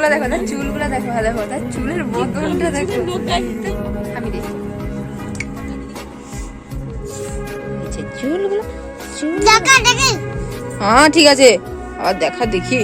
চুলগুলো দেখো তার চুলগুলো দেখো হ্যাঁ দেখো তার চুলের বোতলটা দেখো। আমি দেখি। চুলগুলো চুল হ্যাঁ ঠিক আছে। আর দেখা দেখি।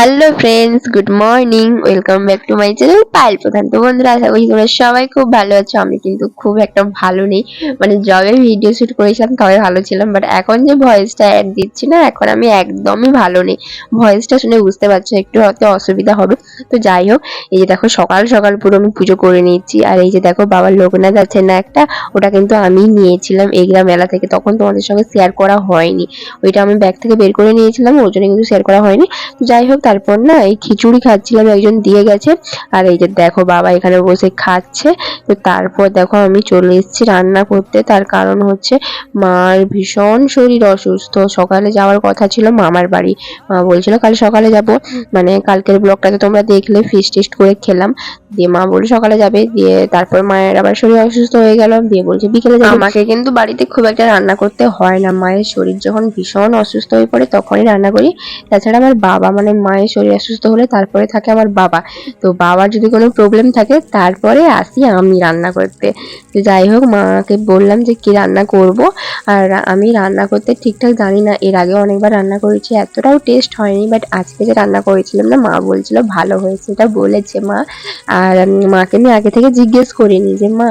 Hello friends good morning welcome back to my channel Payel Pradhan তো বন্ধুরা, আশা করি তোমরা সবাই খুব ভালো আছো। আমি কিন্তু খুব একটা ভালো নেই। মানে যবে ভিডিও শুট করেছিলাম, তবে ভালো ছিলাম। বাট এখন যে ভয়েসটা অ্যাড দিচ্ছি না, এখন আমি একদমই ভালো নেই। ভয়েসটা শুনে বুঝতে পারছ, একটু হয়তো অসুবিধা হবে। তো যাই হোক, এই যে দেখো, সকাল সকাল পুরো আমি পুজো করে নিয়েছি। আর এই যে দেখো বাবার লোকনাথ আছে না একটা, ওটা কিন্তু আমি নিয়েছিলাম এগরা মেলা থেকে। তখন তোমাদের সঙ্গে শেয়ার করা হয়নি। ওইটা আমি ব্যাগ থেকে বের করে নিয়েছিলাম ওই জন্য কিন্তু শেয়ার করা হয়নি। তো যাই হোক তারপর না এই খিচুড়ি খাচ্ছিলাম, একজন দিয়ে গেছে। আর এই যে দেখো বাবা এখানে বসে খাচ্ছে। তো তারপর দেখো আমি চলে এসেছি রান্না করতে। তার কারণ হচ্ছে মার ভীষণ শরীর অসুস্থ। সকালে যাওয়ার কথা ছিল মামার বাড়ি। মা বলছিল, কাল সকালে যাব। মানে কালকের ব্লগটাতে তোমরা দেখলে ফিস টিস্ট করে খেলাম। দিয়ে মা বলে সকালে যাবে। দিয়ে তারপর মায়ের আবার শরীর অসুস্থ হয়ে গেল। দিয়ে বলছে, বিকেলে যাবে। আমাকে কিন্তু বাড়িতে খুব একটা রান্না করতে হয় না। মায়ের শরীর যখন ভীষণ অসুস্থ হয়ে পড়ে তখনই রান্না করি। তাছাড়া আমার বাবা মানে মায়ের শরীর অসুস্থ হলে তারপরে থাকে আমার বাবা। তো বাবার যদি কোনো প্রবলেম থাকে, তারপরে আসি আমি রান্না করতে। তো যাই হোক, মাকে বললাম যে কি রান্না করব? আর আমি রান্না করতে ঠিকঠাক জানি না, এর আগে অনেকবার রান্না করেছি, এতটাও টেস্ট হয়নি বাট আজকে যে রান্না করেছিলাম না, মা বলছিল ভালো হয়েছে, এটা বলেছে মা। আর মাকে আমি আগে থেকে জিজ্ঞেস করিনি যে, মা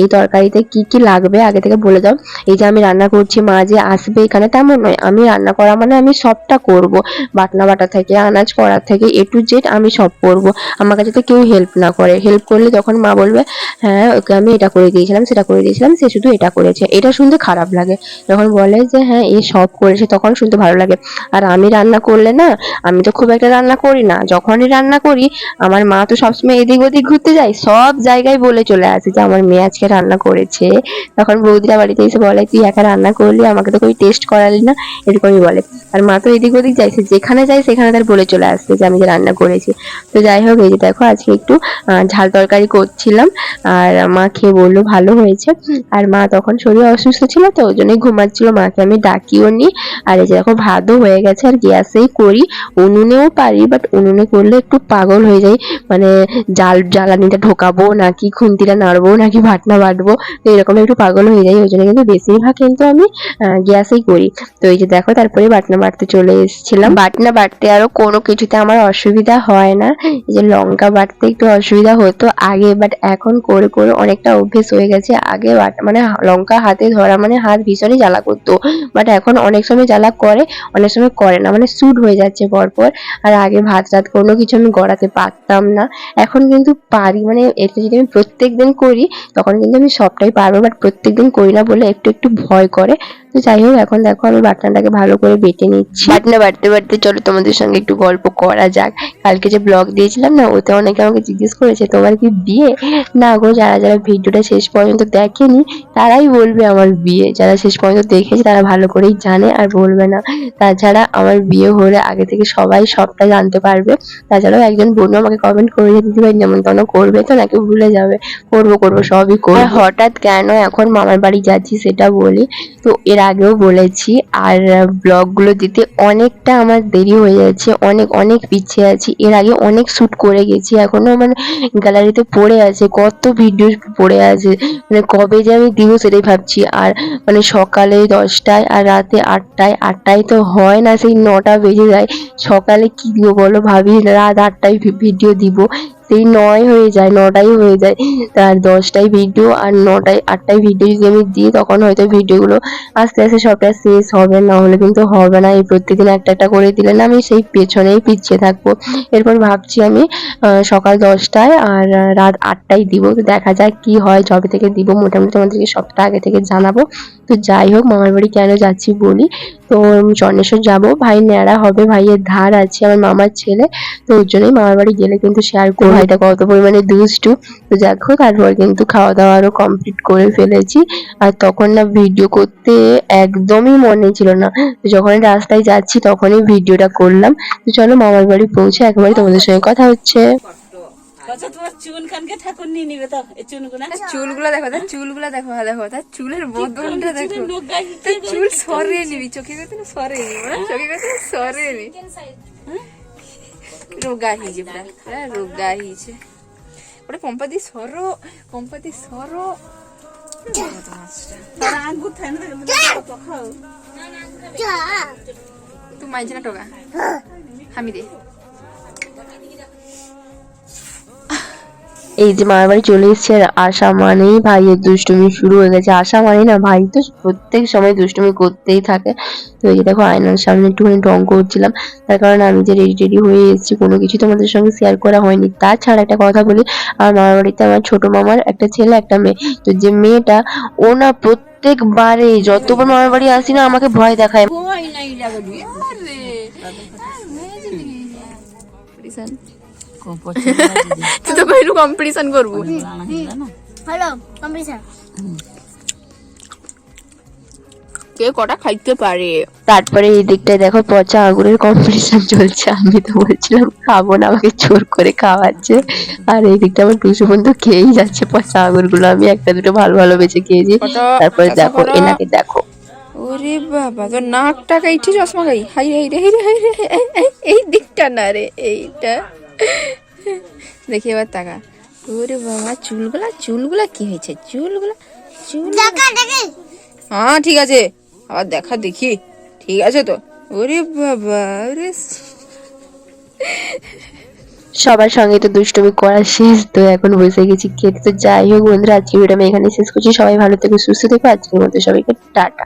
এই তরকারিতে কি কি লাগবে? আগে থেকে বলে দাও। এই যে আমি রান্না করছি, মা যে আসবে এখানে তেমন নয়, আমি রান্না করা মানে আমি সবটা করব। বাটনা বাটা থেকে আনাজ করার থেকে এ টু জেড আমি সব করব। আমার কাছে তো কেউ হেল্প না করে। হেল্প করলে তখন মা বলবে হ্যাঁ ওকে আমি এটা করে দিয়েছিলাম, সেটা করে দিয়েছিলাম, সে শুধু এটা করেছে। এটা শুনতে খারাপ লাগে। যখন বলে যে হ্যাঁ এ সব করেছে, তখন শুনতে ভালো লাগে। আর আমি রান্না করলে না, আমি তো খুব একটা রান্না করি না। যখনই রান্না করি, আমার মা তো সবসময় এদিক ওদিক ঘুরতে যায়, সব জায়গায় বলে চলে আসে যে, আমার মেয়ে আজকে রান্না করেছে। তখন বৌদিরা বাড়িতে এসে বলে, তুই একা রান্না করলি, আমাকে তো কই টেস্ট করালি না? এরকমই বলে। আর মা তো এদিক ওদিক যায় যেখানে যায়, সেখানে তার বলে চলে আসছে যে আমি যে রান্না করেছি। তো যাই হোক, এই যে দেখো, আজকে একটু ঝাল তরকারি করছিলাম। আর মা খেয়ে বলল, ভালো হয়েছে। আর মা তখন শরীর অসুস্থ ছিল তো, ওই জন্যই ঘুমাচ্ছিল। মাকে আমি ডাকিও নি। আর এই যে দেখো, ভাতও হয়ে গেছে, আর গ্যাসেই করি। উনুনেও পারি বাট উনুনে করলে একটু পাগল হয়ে যাই। মানে জাল জ্বালানিটা ঢোকাবো নাকি খুন্তিটা নাড়বো নাকি ভাটনা বাটবো, তো এরকম একটু পাগল হয়ে যাই। ওই জন্য কিন্তু বেশিরভাগ কিন্তু আমি গ্যাসেই করি। তো এই যে দেখো, তারপরে বাটনা বাটতে চলে এসেছিলাম। বাটনা বাটতে আরও কোনো কিছুতে আমার অসুবিধা হয় না। যে লঙ্কা বাটতে একটু অসুবিধা হতো আগে বাট এখন করে করে অনেকটা অভ্যেস হয়ে গেছে। আগে বাট মানে লঙ্কা হাতে ধরা মানে হাত ভীষণই জ্বালা করতো। বাট এখন অনেক সময় জ্বালা করে, অনেক সময় করে না মানে স্যুট হয়ে যাচ্ছে পরপর। আর আগে ভাত টাত কোনো কিছু আমি গড়াতে পারতাম না। এখন কিন্তু পারি মানে এটা যদি আমি প্রত্যেক দিন করি, তখন কিন্তু আমি সবটাই পারব বাট প্রত্যেক দিন করি না বলে একটু একটু ভয় করে। তো যাই হোক, এখন দেখো আমি বাটনাটাকে ভালো করে বেটে নিচ্ছি। বাটনা বাটতে বাটতে চলো তোমাদের সঙ্গে একটু গল্প করা যাক। কালকে যে ব্লগ দিয়েছিলাম না, ওতে অনেকে আমাকে জিজ্ঞেস করেছে, তোমার কি বিয়ে? না গো, যারা যারা ভিডিওটা শেষ পর্যন্ত দেখেনি, তারাই বলবে আমার বিয়ে। যারা শেষ পর্যন্ত দেখেছে, তারা ভালো করেই জানে আর বলবে না। তাছাড়া আমার বিয়ে হলে আগে থেকে সবাই সবটা জানতে পারবে। তাছাড়াও একজন বোনও আমাকে কমেন্ট করেছে, দিদিভাই, নেমন্তন্ন করবে তো নাকি ভুলে যাবে? করব করব, সবই করব। হঠাৎ কেন এখন মামার বাড়ি যাচ্ছি সেটা বলি। তো এর আগেও বলেছি, আর ব্লগগুলো দিতে অনেকটা আমার দেরি হয়ে যাচ্ছে অনেক অনেক পিছিয়ে আছি। এর আগে অনেক শ্যুট করে গেছি এখনও আমার গ্যালারিতে পড়ে আছে, কত ভিডিও পড়ে আছে। মানে কবে যে আমি দিব সেটাই ভাবছি। আর মানে সকালে দশটায় আর রাতে আটটায় আটটায় তো হয় না, সেই নটা বেজে যায়। সকালে কী দিব বলো ভাবি, রাত আটটায় ভিডিও দিব। সেই নয় হয়ে যায়, নটাই হয়ে যায়। তার দশটায় ভিডিও আর নটায় আটটায় ভিডিও যদি আমি দিই, তখন হয়তো ভিডিওগুলো আস্তে আস্তে সবটা শেষ হবে, না হলে কিন্তু হবে না। এই প্রত্যেকদিন একটা একটা করে দিলে না আমি সেই পেছনেই পিছিয়ে থাকব। এরপর ভাবছি আমি সকাল দশটায় আর রাত আটটায় দিব। তো দেখা যাক কি হয়, যবে থেকে দিব, মোটামুটি তোমাদেরকে সবটা আগে থেকে জানাব। তো যাই হোক, মামার বাড়ি কেন যাচ্ছি বলি। তো চন্দ্রেশ্বর যাব। ভাই ন্যাড়া হবে ভাইয়ের ধার আছে আমার মামার ছেলে। তো ওর জন্যই মামার বাড়ি গেলে কিন্তু শেয়ার করব ভাইটা কত পরিমাণে দুষ্টু। তো দেখো তারপর কিন্তু খাওয়া দাওয়া আরও কমপ্লিট করে ফেলেছি। আর তখন না ভিডিও করতে একদমই মনে ছিল না। তো যখন রাস্তায় যাচ্ছি তখনই ভিডিওটা করলাম। তো চলো মামার বাড়ি পৌঁছে একবারই তোমাদের সঙ্গে কথা হচ্ছে। আচ্ছা তোমার চুন খানকে ঠাকুর নিয়ে নিবে তো এই চুনগুলা। তার চুলগুলো দেখো তার চুলগুলো দেখো দেখো তার চুলের বদনটা দেখো। তার চুল সরিয়ে নিবি চোখে কথা না সরিয়ে নিবি চোখে কথা না সরিয়ে নিবি। রোগা হয়েছে পুরা পুরা রোগা হয়েছে ওটা পম্পাদি সরো পম্পাদি সরো। আঙ্গুর থাকে না তুই মাইছে না টোকা? হামি দে। এই যে মামার বাড়ি চলে এসেছে আর আশা মানেই ভাইয়ের দুষ্টুমি শুরু হয়ে গেছে। আশা মানে না ভাই তো প্রত্যেক সময় দুষ্টুমি করতেই থাকে। তো এই যে দেখো আয়নার সামনে একটুখানি ঢং করছিলাম। তার কারণে আমি যে রেডি টেডি হয়ে এসেছি কোনো কিছু তোমাদের সঙ্গে শেয়ার করা হয়নি। তাছাড়া একটা কথা বলি আমার মামার বাড়িতে আমার ছোট মামার একটা ছেলে একটা মেয়ে। তো যে মেয়েটা ও না প্রত্যেকবারে যতবার মামার বাড়ি আসি না আমাকে ভয় দেখায়। তুই তো কইলু কম্পিটিশন করব হ্যালো কম্পিটিশন কে কটা খাইতে পারে তারপরে এই দিকটায় দেখো পচা আগুনের কম্পিটিশন চলছে। আমি তো বলছিলাম খাব না আমাকে জোর করে খাওয়াচ্ছে। আর এই দিকটা আমার টুসু বন্ধু খেয়েই যাচ্ছে পচা আগুনগুলো। আমি একটা দুটো ভালো ভালো বেছে খেয়েছি। তারপরে দেখো। এনাকে দেখো। ওরে বাবা তোর নাকটা কাইঠি চশমা গাই হাই হাই রে হাই রে হাই রে এই দিকটা না রে এইটা। দেখি এবার তাকা ওরে বাবা চুলগুলা চুলগুলা কি হয়েছে চুলগুলা চুল হ্যাঁ ঠিক আছে আবার দেখা দেখি ঠিক আছে তো ওরে বাবা ওরে সবার সঙ্গে তো দুষ্টুমি করা শেষ। তো এখন বসে গেছি খেতে তো যাই হোক বন্ধুরা আজকে ভিডিওটা আমি এখানে শেষ করছি। সবাই ভালো থেকো সুস্থ থেকো। আজকের মতো সবাইকে টাটা।